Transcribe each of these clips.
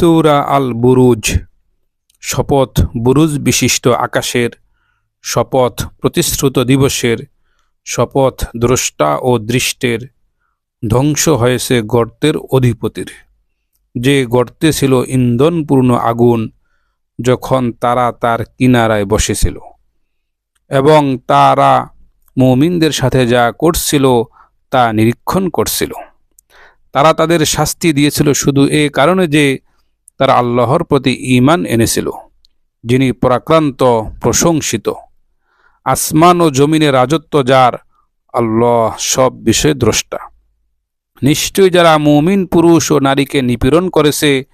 সৌরা আল বুরুজ শপথ বুরুজ বিশিষ্ট আকাশের, শপথ প্রতিশ্রুত দিবসের, শপথ দ্রষ্টা ও দৃষ্টের, ধ্বংস হয়েছে গর্তের অধিপতির। যে গর্তে ছিল ইন্ধনপূর্ণ আগুন, যখন তারা তার কিনারায় বসেছিল। এবং তারা মৌমিনদের সাথে যা করছিল, তা নিরীক্ষণ করছিল। তারা তাদের শাস্তি দিয়েছিল শুধু এ কারণে যে তারা আল্লাহর প্রতি ঈমান এনেছিল, যিনি পরাক্রান্ত, প্রশংসিত। আসমান ও জমিনে রাজত্ব যার, আল্লাহ সব বিষয়ে দ্রষ্টা। নিশ্চয়ই যারা মুমিন পুরুষ ও নারীকে নিপীড়ন করেছে,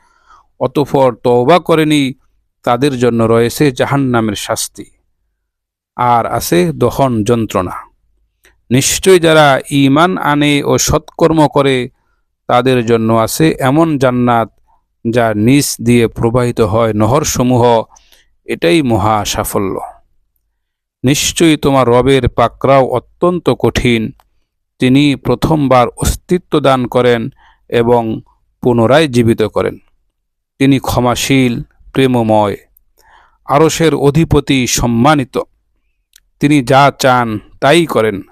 অতঃপর তওবা করেনি, তাদের জন্য রয়েছে জাহান্নামের শাস্তি। আর আছে দহন যন্ত্রণা। নিশ্চয় যারা ইমান আনে ও সৎকর্ম করে, তাদের জন্য আছে এমন জান্নাত যা নিচ দিয়ে প্রবাহিত হয় নহরসমূহ, এটাই মহা সাফল্য। নিশ্চয়ই তোমার রবের পাকরাও অত্যন্ত কঠিন। তিনি প্রথমবার অস্তিত্ব দান করেন এবং পুনরায় জীবিত করেন। তিনি ক্ষমাশীল, প্রেমময় আরসের অধিপতি সম্মানিত। তিনি যা চান তাই করেন।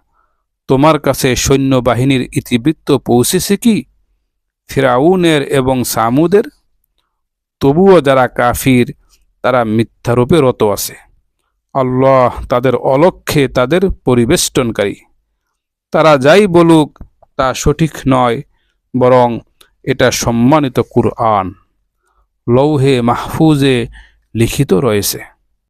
তোমার কাছে সৈন্যবাহিনীর ইতিবৃত্ত পৌঁছেছে কি? ফিরাউনের এবং সামুদের তবুও যারা কাফির, তারা মিথ্যারূপে রত আছে। আল্লাহ তাদের অলক্ষ্যে তাদের পরিবেষ্টনকারী। তারা যাই বলুক, তা সঠিক নয়, বরং এটা সম্মানিত কুরআন। লৌহে মাহফুজে লিখিত রয়েছে।